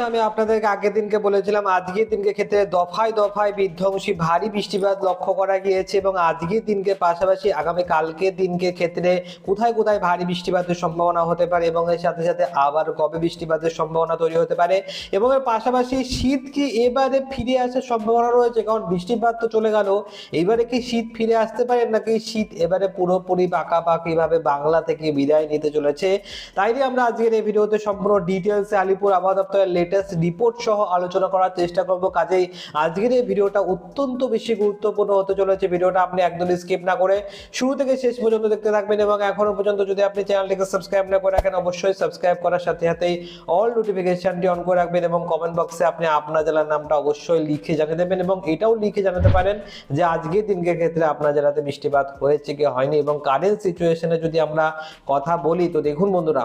যেমনটা আমি আপনাদেরকে আগের দিনকে বলেছিলাম। আজকের দিনকে ক্ষেত্রে দফায় দফায় বিধ্বংসী ভারী বৃষ্টিপাত লক্ষ্য করা গিয়েছে এবং আজকের দিনকে পাশাপাশি আগামী কালকের দিনকে ক্ষেত্রে কোথায় কোথায় ভারী বৃষ্টিপাতের সম্ভাবনা হতে পারে এবং এর সাথে সাথে আবার কবে বৃষ্টিপাতের সম্ভাবনা তৈরি হতে পারে এবং এর পাশাপাশি শীত কি এবারে ফিরে আসার সম্ভাবনা রয়েছে, কারণ বৃষ্টিপাত তো চলে গেল। এবারে কি শীত ফিরে আসতে পারে নাকি শীত এবারে পুরোপুরি পাকাপাকি ভাবে বাংলা থেকে বিদায় নিতে চলেছে? তাই আমরা আজকের এই ভিডিওতে সম্পূর্ণ ডিটেলসে আলিপুর আবহাওয়া দপ্তরের লেটেস্ট রিপোর্ট সহ আলোচনা করার চেষ্টা করব। কাজেই আজকের এই ভিডিওটা অত্যন্ত বেশি গুরুত্বপূর্ণ হতে চলেছে। ভিডিওটা আপনি একদমই স্কিপ না করে শুরু থেকে শেষ পর্যন্ত দেখতে থাকবেন এবং এখনও পর্যন্ত যদি আপনি চ্যানেলটিকে সাবস্ক্রাইব না করে রাখেন, অবশ্যই সাবস্ক্রাইব করার সাথে সাথেই অল নোটিফিকেশনটি অন করে রাখবেন এবং কমেন্ট বক্সে আপনি আপনার জেলার নামটা অবশ্যই লিখে জানিয়ে দেবেন এবং এটাও লিখে জানাতে পারেন যে আজকের দিনকে ক্ষেত্রে আপনার জেলাতে বৃষ্টিপাত হয়েছে কি হয়নি এবং কারেন্ট সিচুয়েশনে যদি আমরা কথা বলি, তো দেখুন বন্ধুরা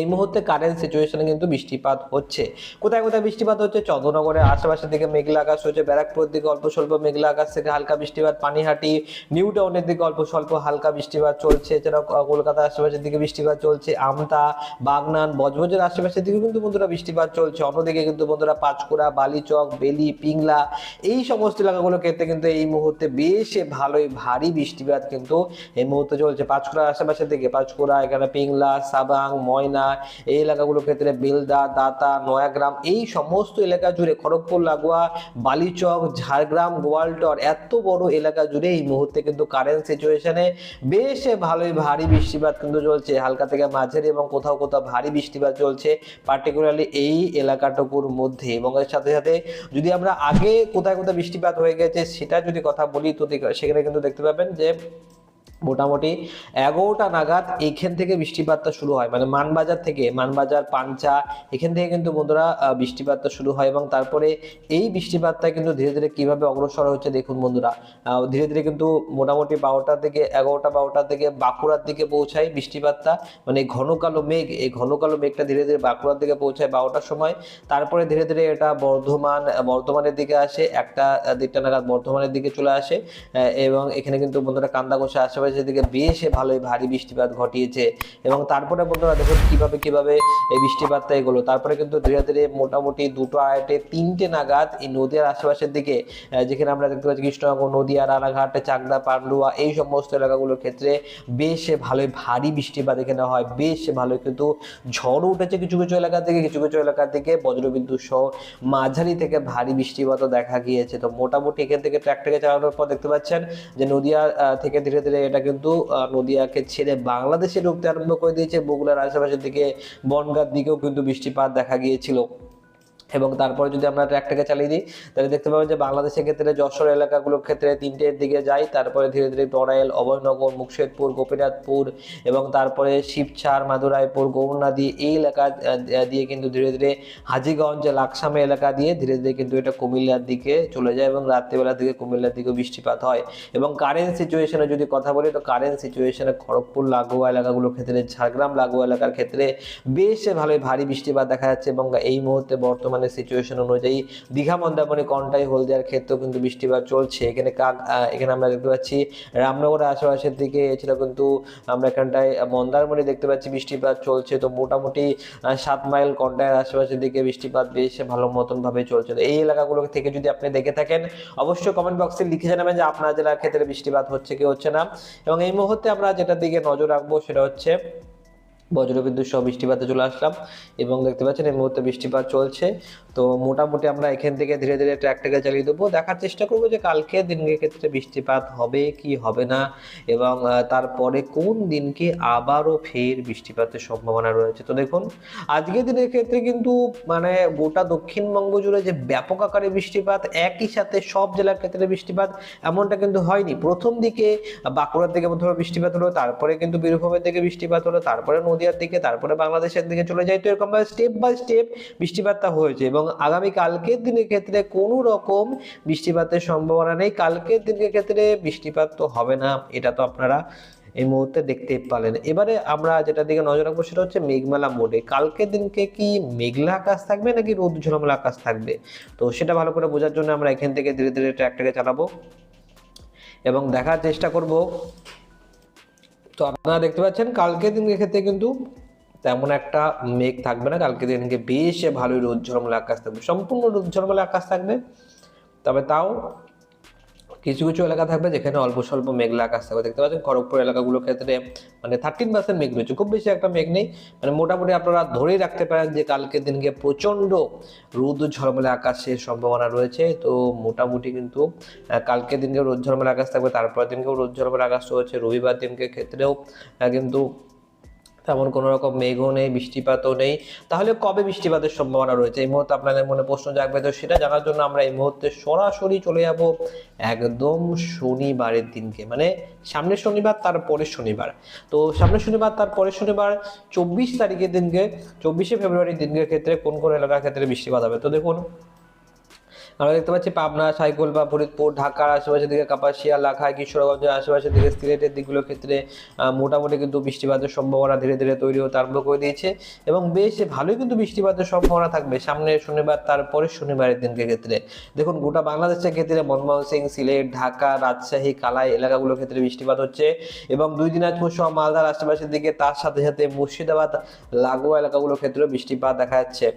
এই মুহূর্তে কারেন্ট সিচুয়েশনে কিন্তু বৃষ্টিপাত হচ্ছে। কোথায় কোথায় বৃষ্টিপাত হচ্ছে? চন্দ্রনগরের আশেপাশের দিকে মেঘলা আকাশ হচ্ছে ব্যারাকপুরের দিকে অল্প স্বল্প মেঘলা আকাশ থেকে হালকা বৃষ্টিপাত। পানিহাটি, নিউ টাউনের দিকে অল্প স্বল্প হালকা বৃষ্টিপাত চলছে। এছাড়াও কলকাতার আশেপাশের দিকে বৃষ্টিপাত চলছে। আমতা, বাগনান, বজবজের আশেপাশের দিকে কিন্তু বন্ধুরা বৃষ্টিপাত চলছে। অন্যদিকে কিন্তু বন্ধুরা পাঁচকুড়া, বালিচক, বেলি, পিংলা এই সমস্ত এলাকাগুলোর ক্ষেত্রে কিন্তু এই মুহূর্তে বেশ ভালোই ভারী বৃষ্টিপাত কিন্তু এই মুহূর্তে চলছে। পাঁচকুড়ার আশেপাশের দিকে, পাঁচকুড়া, এখানে পিংলা, সাবাং, ময়না এই এলাকাগুলোর ক্ষেত্রে বেলদা, দাতা, নয়াগ্রাম, এই সমস্ত এলাকা জুড়ে, খড়গপুর, লাগোয়া, বালিচক, ঝাড়গ্রাম, গোয়ালটর, এত বড় এলাকা জুড়ে এই মুহূর্তে কিন্তু কারেন্ট সিচুয়েশনে বেশ ভালোই ভারী বৃষ্টিপাত কিন্তু চলছে। হালকা থেকে মাঝারি এবং কোথাও কোথাও ভারী বৃষ্টিপাত চলছে পার্টিকুলারলি এই এলাকাটুকুর মধ্যে। এবং এর সাথে সাথে যদি আমরা আগে কোথায় কোথায় বৃষ্টিপাত হয়ে গেছে, সেটা যদি কথা বলি, তো সেখানে কিন্তু দেখতে পাবেন যে মোটামুটি এগারোটা নাগাদ এইখান থেকে বৃষ্টিপাতটা শুরু হয়। মানে মানবাজার থেকে, মানবাজার পাঞ্চা এখান থেকে কিন্তু বন্ধুরা বৃষ্টিপাতটা শুরু হয় এবং তারপরে এই বৃষ্টিপাতটা কিন্তু ধীরে ধীরে কীভাবে অগ্রসর হচ্ছে দেখুন বন্ধুরা ধীরে ধীরে কিন্তু মোটামুটি বারোটা থেকে এগারোটা, বারোটা থেকে বাঁকুড়ার দিকে পৌঁছায় বৃষ্টিপাতটা। মানে ঘন কালো মেঘ, এই ঘন কালো মেঘটা ধীরে ধীরে বাঁকুড়ার দিকে পৌঁছায় বারোটার সময়। তারপরে ধীরে ধীরে এটা বর্ধমান বর্ধমানের দিকে আসে, একটা দেড়টা নাগাদ বর্ধমানের দিকে চলে আসে এবং এখানে কিন্তু বন্ধুরা কান্দাঘোষা আশেপাশের দিকে বেশ ভালোই ভারী বৃষ্টিপাত ঘটিয়েছে এবং তারপরে বন্ধুরা দেখুন কীভাবে কীভাবে এই বৃষ্টিপাতটা এগুলো। তারপরে কিন্তু ধীরে ধীরে মোটামুটি দুটো আড়াইটে তিনটে নাগাদ এই নদীর আশেপাশের দিকে যেখানে আমরা দেখতে পাচ্ছি কৃষ্ণনগর, নদীয়া, রানাঘাট, চাকদা, পান্ডুয়া এই সমস্ত এলাকাগুলোর ক্ষেত্রে বেশ ভালোই ভারী বৃষ্টিপাত এখানে হয়। বেশ ভালো কিন্তু ঝড় উঠেছে কিছু কিছু এলাকা থেকে কিছু কিছু এলাকা থেকে বজ্রবিদ্যুৎ সহ মাঝারি থেকে ভারী বৃষ্টিপাতও দেখা গিয়েছে। তো মোটামুটি এখান থেকে ট্র্যাক্টরকে চালানোর পর দেখতে পাচ্ছেন যে নদিয়া থেকে ধীরে ধীরে এটা কিন্তু নদিয়াকে ছেড়ে বাংলাদেশে ঢুকতে আরম্ভ করে দিয়েছে। বগুড়ার আশেপাশের দিকে বনগার দিকেও কিন্তু বৃষ্টিপাত দেখা গিয়েছিল। এবং তারপরে যদি আমরা ট্র্যাকটাকে চালিয়ে দিই, তাহলে দেখতে পাবেন যে বাংলাদেশের ক্ষেত্রে যশোর এলাকাগুলোর ক্ষেত্রে তিনটের দিকে যায় তারপরে ধীরে ধীরে নড়াইল অভয়নগর মুকশেদপুর গোপীনাথপুর এবং তারপরে শিবছার মাদুরাইপুর গৌরনাদি এই এলাকা দিয়ে কিন্তু ধীরে ধীরে হাজিগঞ্জ, লাকসামে এলাকা দিয়ে ধীরে ধীরে কিন্তু এটা কুমিল্লার দিকে চলে যায় এবং রাত্রিবেলার দিকে কুমিল্লার দিকে বৃষ্টিপাত হয়। এবং কারেন্ট সিচুয়েশনে যদি কথা বলি, তো কারেন্ট সিচুয়েশনে খড়গপুর, লাগোয়া এলাকাগুলোর ক্ষেত্রে, ঝাড়গ্রাম, লাগোয়া এলাকার ক্ষেত্রে বেশ ভালোই ভারী বৃষ্টিপাত দেখা যাচ্ছে এবং এই মুহূর্তে বর্তমানে সিচুয়েশন অনুযায়ী দীঘা, মন্দারমণি, কন্টাই, হলদিয়ার ক্ষেত্রেও কিন্তু বৃষ্টিপাত চলছে। এখানে কাক এখানে আমরা দেখতে পাচ্ছি রামনগরের আশেপাশের দিকে এছাড়া কিন্তু আমরা এখানটায় মন্দারমণি দেখতে পাচ্ছি বৃষ্টিপাত চলছে। তো মোটামুটি সাত মাইল কন্টাইয়ের আশেপাশের দিকে বৃষ্টিপাত বেশ ভালো মতন ভাবে চলছে। তো এই এলাকাগুলো থেকে যদি আপনি দেখে থাকেন, অবশ্যই কমেন্ট বক্সে লিখে জানাবেন যে আপনার জেলার ক্ষেত্রে বৃষ্টিপাত হচ্ছে কি হচ্ছে না। এবং এই মুহূর্তে আমরা যেটার দিকে নজর রাখব সেটা হচ্ছে বজ্রবিদ্যুৎ সহ বৃষ্টিপাতে চলে আসলাম এবং দেখতে পাচ্ছেন এই মুহূর্তে বৃষ্টিপাত চলছে। তো মোটামুটি আমরা এখান থেকে ধীরে ধীরে ট্র্যাকটাকে চালিয়ে দেবো। দেখার চেষ্টা করব যে কালকে দিনকে ক্ষেত্রে বৃষ্টিপাত হবে কি হবে না এবং তারপরে কোন দিনকে আবারও ফের বৃষ্টিপাতের সম্ভাবনা রয়েছে। তো দেখুন, আজকের দিনের ক্ষেত্রে কিন্তু মানে গোটা দক্ষিণবঙ্গ জুড়ে যে ব্যাপক আকারে বৃষ্টিপাত, একই সাথে সব জেলার ক্ষেত্রে বৃষ্টিপাত এমনটা কিন্তু হয়নি। প্রথম দিকে বাঁকুড়ার দিকে ধরো বৃষ্টিপাত হলো, তারপরে কিন্তু বীরভূমের দিকে বৃষ্টিপাত হলো, তারপরে নদিয়ার দিকে, তারপরে বাংলাদেশের দিকে চলে যায়। তো এরকম স্টেপ বাই স্টেপ বৃষ্টিপাতটা হয়েছে এবং আগামী কালকের দিনের ক্ষেত্রে কোনো রকম বৃষ্টিপাতের সম্ভাবনা নেই। কালকের দিনের ক্ষেত্রে বৃষ্টিপাত তো হবে না, এটা তো আপনারা এই মুহূর্তে দেখতে পেলেন এবারে আমরা যেটা দিকে নজর রাখব সেটা হচ্ছে মেঘমেলা মোডে। কালকের দিনকে কি মেঘলা আকাশ থাকবে নাকি রোদ ঝলমলা আকাশ থাকবে? তো সেটা ভালো করে বোঝার জন্য আমরা এখান থেকে ধীরে ধীরে ট্র্যাকটাকে চালাবো এবং দেখার চেষ্টা করব। তো আপনারা দেখতে পাচ্ছেন কালকে দিনের ক্ষেত্রে কিন্তু তেমন একটা মেঘ থাকবে না। কালকে দিনকে বেশ ভালোই রোদ ঝলমলে আকাশ থাকবে। সম্পূর্ণ রোদ ঝলমলে আকাশ থাকবে। তবে তাও কিছু কিছু এলাকা থাকবে যেখানে অল্প স্বল্প মেঘলা আকাশ থাকবে। দেখতে পাচ্ছেন খড়গপুর এলাকাগুলোর ক্ষেত্রে মানে থার্টিন পার্সেন্ট মেঘ রয়েছে। খুব বেশি একটা মেঘ নেই। মানে মোটামুটি আপনারা ধরেই রাখতে পারেন যে কালকের দিনকে প্রচণ্ড রোদ ঝলমলে আকাশের সম্ভাবনা রয়েছে। তো মোটামুটি কিন্তু কালকের দিনকে রোদ ঝলমলে আকাশ থাকবে, তারপরের দিনকেও রোদ ঝলমলে আকাশ রয়েছে। রবিবার দিনকে ক্ষেত্রেও কিন্তু তেমন কোনো রকম মেঘও নেই, বৃষ্টিপাতও নেই। তাহলে কবে বৃষ্টিপাতের সম্ভাবনা রয়েছে? এই মুহূর্তে আপনাদের মনে প্রশ্ন জাগবে তো সেটা জানার জন্য আমরা এই মুহূর্তে সরাসরি চলে যাব একদম শনিবারের দিনকে। মানে সামনের শনিবার, তার পরের শনিবার। তো সামনের শনিবার, তার পরের শনিবার, চব্বিশ তারিখের দিনকে, চব্বিশে ফেব্রুয়ারির দিনকে ক্ষেত্রে কোন কোন এলাকার ক্ষেত্রে বৃষ্টিপাত হবে? তো দেখুন আমরা দেখতে পাচ্ছি পাবনা, সাইকল বা ফরিদপুর, ঢাকার আশেপাশের দিকে কাপাসিয়া, লাখাই, কিশোরগঞ্জের আশেপাশের দিকে সিলেটের দিকগুলোর ক্ষেত্রে মোটামুটি কিন্তু বৃষ্টিপাতের সম্ভাবনা ধীরে ধীরে তৈরি হতে আরম্ভ করে দিয়েছে এবং বেশ ভালোই কিন্তু বৃষ্টিপাতের সম্ভাবনা থাকবে সামনে শনিবার, তারপরে শনিবারের দিনকে ক্ষেত্রে। দেখুন, গোটা বাংলাদেশের ক্ষেত্রে মনমোহন সিং, সিলেট, ঢাকা, রাজশাহী, কালাই এলাকাগুলোর ক্ষেত্রে বৃষ্টিপাত হচ্ছে এবং দুই দিনাজপুর সহ মালদার আশেপাশের দিকে তার সাথে সাথে মুর্শিদাবাদ, লাগোয়া এলাকাগুলোর ক্ষেত্রেও বৃষ্টিপাত দেখা যাচ্ছে।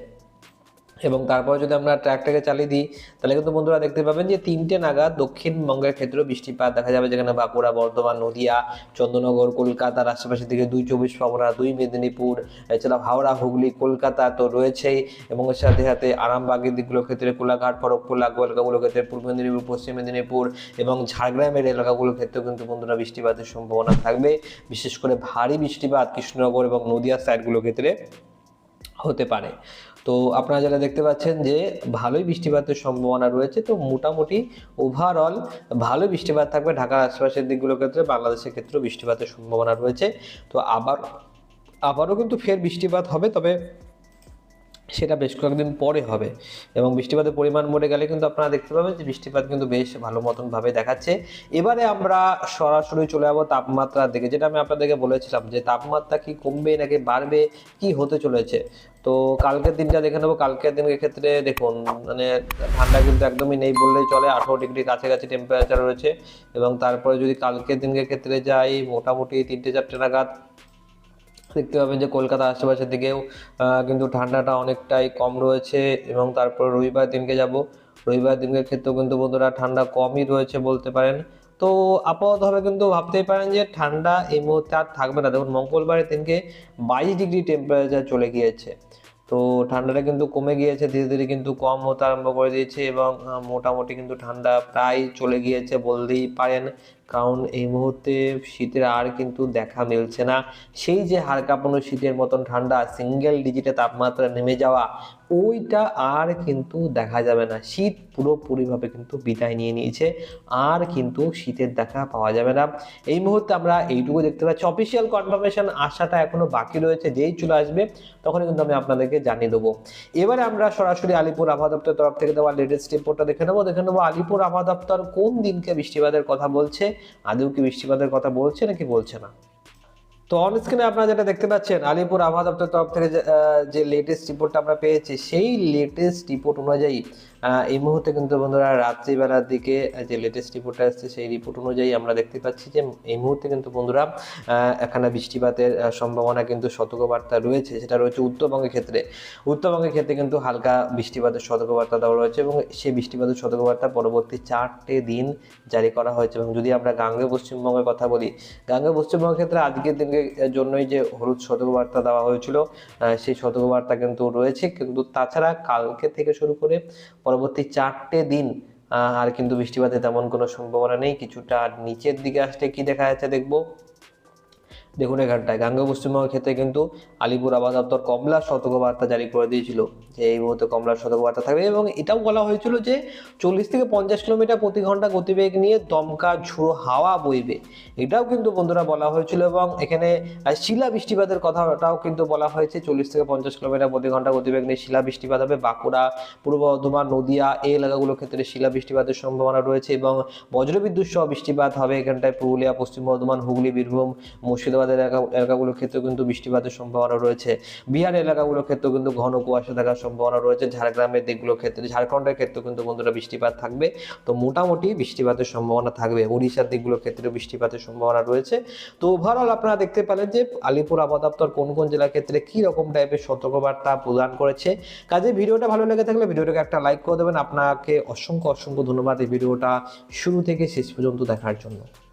এবং তারপরে যদি আমরা ট্র্যাকটাকে চালিয়ে দিই, তাহলে কিন্তু বন্ধুরা দেখতে পাবেন যে তিনটে নাগাদ দক্ষিণবঙ্গের ক্ষেত্রেও বৃষ্টিপাত দেখা যাবে, যেখানে বাঁকুড়া, বর্ধমান, নদিয়া, চন্দ্রনগর কলকাতার আশেপাশের দিকে দুই চব্বিশ পরগনা, দুই মেদিনীপুর, এছাড়া হাওড়া, হুগলি, কলকাতা তো রয়েছেই, এবং এর সাথে সাথে আরামবাগের দিকগুলোর ক্ষেত্রে কোলাঘাট খড়গপুর লাগোয়া এলাকাগুলোর ক্ষেত্রে পূর্ব মেদিনীপুর, পশ্চিম মেদিনীপুর এবং ঝাড়গ্রামের এলাকাগুলোর ক্ষেত্রেও কিন্তু বন্ধুরা বৃষ্টিপাতের সম্ভাবনা থাকবে। বিশেষ করে ভারী বৃষ্টিপাত কৃষ্ণনগর এবং নদিয়ার সাইডগুলোর ক্ষেত্রে হতে পারে। তো আপনারা যারা দেখতে পাচ্ছেন যে ভালোই বৃষ্টিপাতের সম্ভাবনা রয়েছে, তো মোটামুটি ওভারঅল ভালো বৃষ্টিপাত থাকবে ঢাকার আশেপাশের দিকগুলোর ক্ষেত্রে, বাংলাদেশের ক্ষেত্রেও বৃষ্টিপাতের সম্ভাবনা রয়েছে। তো আবার, আবারও কিন্তু ফের বৃষ্টিপাত হবে, তবে সেটা বেশ কয়েকদিন পরে হবে। এবং বৃষ্টিপাতের পরিমাণ মরে গেলে কিন্তু আপনারা দেখতে পাবেন যে বৃষ্টিপাত কিন্তু বেশ ভালো মতন ভাবে দেখাচ্ছে। এবারে আমরা সরাসরি চলে যাব তাপমাত্রার দিকে। যেটা আমি আপনাদেরকে বলেছিলাম যে তাপমাত্রা কি কমবে নাকি বাড়বে, কি হতে চলেছে? তো কালকের দিনটা দেখে নেব। কালকের দিনের ক্ষেত্রে দেখুন মানে ঠান্ডা কিন্তু একদমই নেই বললেই চলে। আঠারো ডিগ্রি কাছাকাছি টেম্পারেচার রয়েছে। এবং তারপরে যদি কালকের দিনের ক্ষেত্রে যাই, মোটামুটি তিনটে চারটে নাগাদ দেখতে পাবেন যে কলকাতা আশেপাশের দিকেও কিন্তু ঠান্ডাটা অনেকটাই কম রয়েছে এবং তারপর রবিবার দিনকে যাব। রবিবার দিনকে ক্ষেত্রেও কিন্তু বন্ধুরা ঠান্ডা কমই রয়েছে বলতে পারেন। তো আপাততভাবে কিন্তু ভাবতেই পারেন যে ঠান্ডা এই মুহূর্তে আর থাকবে না। দেখুন, মঙ্গলবারের দিনকে বাইশ ডিগ্রি টেম্পারেচার চলে গিয়েছে। তো ঠান্ডাটা কিন্তু কমে গিয়েছে, ধীরে ধীরে কিন্তু কম হতে আরম্ভ করে দিয়েছে এবং মোটামুটি কিন্তু ঠান্ডা প্রায় চলে গিয়েছে বলতেই পারেন। কারণ এই মুহূর্তে শীতের আর কিন্তু দেখা মিলছে না। সেই যে হাড় কাঁপানো শীতের মতন ঠান্ডা সিঙ্গেল ডিজিটে তাপমাত্রা নেমে যাওয়া, ওইটা আর কিন্তু দেখা যাবে না। শীত পুরোপুরিভাবে কিন্তু বিদায় নিয়ে নিয়েছে, আর কিন্তু শীতের দেখা পাওয়া যাবে না। এই মুহূর্তে আমরা এইটুকু দেখতে পাচ্ছি। অফিসিয়াল কনফার্মেশন আসাটা এখনও বাকি রয়েছে, যেই চলে আসবে তখনই কিন্তু আমি আপনাদেরকে জানিয়ে দেবো। এবারে আমরা সরাসরি আলিপুর আবহাওয়া দপ্তরের তরফ থেকে দেওয়া লেটেস্ট রিপোর্টটা দেখে নেব। দেখে নেব আলিপুর আবহাওয়া দপ্তর কোন দিনকে বৃষ্টিপাতের কথা বলছে আদৌ কি বৃষ্টিপাতের কথা বলছে নাকি বলছে না? তো অন স্ক্রিনে আপনারা যেটা দেখতে পাচ্ছেন আলিপুর আবহাওয়া দপ্তরের তরফ থেকে যে, লেটেস্ট রিপোর্টটা আমরা পেয়েছি সেই লেটেস্ট রিপোর্ট অনুযায়ী এই মুহূর্তে কিন্তু বন্ধুরা রাত্রিবেলার দিকে যে লেটেস্ট রিপোর্টটা আসছে, সেই রিপোর্ট অনুযায়ী আমরা দেখতে পাচ্ছি যে এই মুহূর্তে কিন্তু বন্ধুরা এখানে বৃষ্টিপাতের সম্ভাবনা কিন্তু সতর্কবার্তা রয়েছে, সেটা রয়েছে উত্তরবঙ্গের ক্ষেত্রে। উত্তরবঙ্গের ক্ষেত্রে কিন্তু হালকা বৃষ্টিপাতের সতর্কবার্তা দেওয়া রয়েছে এবং সেই বৃষ্টিপাতের সতর্কবার্তা পরবর্তী চারটে দিন জারি করা হয়েছে। এবং যদি আমরা গাঙ্গে পশ্চিমবঙ্গের কথা বলি, গাঙ্গে পশ্চিমবঙ্গের ক্ষেত্রে আজকের দিনের জন্যই যে হলুদ সতর্কবার্তা দেওয়া হয়েছিল সেই সতর্কবার্তা কিন্তু রয়েছে। কিন্তু তাছাড়া কালকে থেকে শুরু করে পরবর্তী চারটে দিন আর কিন্তু বৃষ্টিপাতের তেমন কোনো সম্ভাবনা নেই। কিছুটা নিচের দিকে আসতে কি দেখা যাচ্ছে দেখব। দেখুন এখানটায় গাঙ্গে পশ্চিমবঙ্গের ক্ষেত্রে কিন্তু আলিপুর আবাস দপ্তর কমলা সতর্কবার্তা জারি করে দিয়েছিল। যে এই মুহূর্তে কমলা সতর্কবার্তা থাকবে এবং এটাও বলা হয়েছিল যে চল্লিশ থেকে পঞ্চাশ কিলোমিটার প্রতি ঘণ্টা গতিবেগ নিয়ে দমকা, ঝুড়ো হাওয়া বইবে। এটাও কিন্তু বন্ধুরা বলা হয়েছিল এবং এখানে শিলা বৃষ্টিপাতের কথাটাও কিন্তু বলা হয়েছে। চল্লিশ থেকে পঞ্চাশ কিলোমিটার প্রতি ঘণ্টা গতিবেগ নিয়ে শিলা বৃষ্টিপাত হবে। বাঁকুড়া, পূর্ব বর্ধমান, নদিয়া এই এলাকাগুলোর ক্ষেত্রে শিলা বৃষ্টিপাতের সম্ভাবনা রয়েছে এবং বজ্রবিদ্যুৎ সহ বৃষ্টিপাত হবে এখানটায়। পুরুলিয়া, পশ্চিম বর্ধমান, হুগলি, বীরভূম, মুর্শিদাবাদ এলাকা এলাকাগুলোর ক্ষেত্রে কিন্তু বৃষ্টিপাতের সম্ভাবনা রয়েছে। বিহার এলাকাগুলোর ক্ষেত্রেও কিন্তু ঘন কুয়াশা থাকার সম্ভাবনা রয়েছে। ঝাড়গ্রামের দিকগুলোর ক্ষেত্রে ঝাড়খণ্ডের ক্ষেত্রে কিন্তু বন্ধুরা বৃষ্টিপাত থাকবে। তো মোটামুটি বৃষ্টিপাতের সম্ভাবনা থাকবে। উড়িষ্যার দিকগুলোর ক্ষেত্রে বৃষ্টিপাতের সম্ভাবনা রয়েছে। তো ওভারঅল আপনারা দেখতে পেলেন যে আলিপুর আবহাওয়া কোন কোন জেলার ক্ষেত্রে কি রকম টাইপের সতর্কবার্তা প্রদান করেছে। কাজে ভিডিওটা ভালো লেগে থাকলে ভিডিওটাকে একটা লাইক করে দেবেন। আপনাকে অসংখ্য অসংখ্য ধন্যবাদ এই ভিডিওটা শুরু থেকে শেষ পর্যন্ত দেখার জন্য।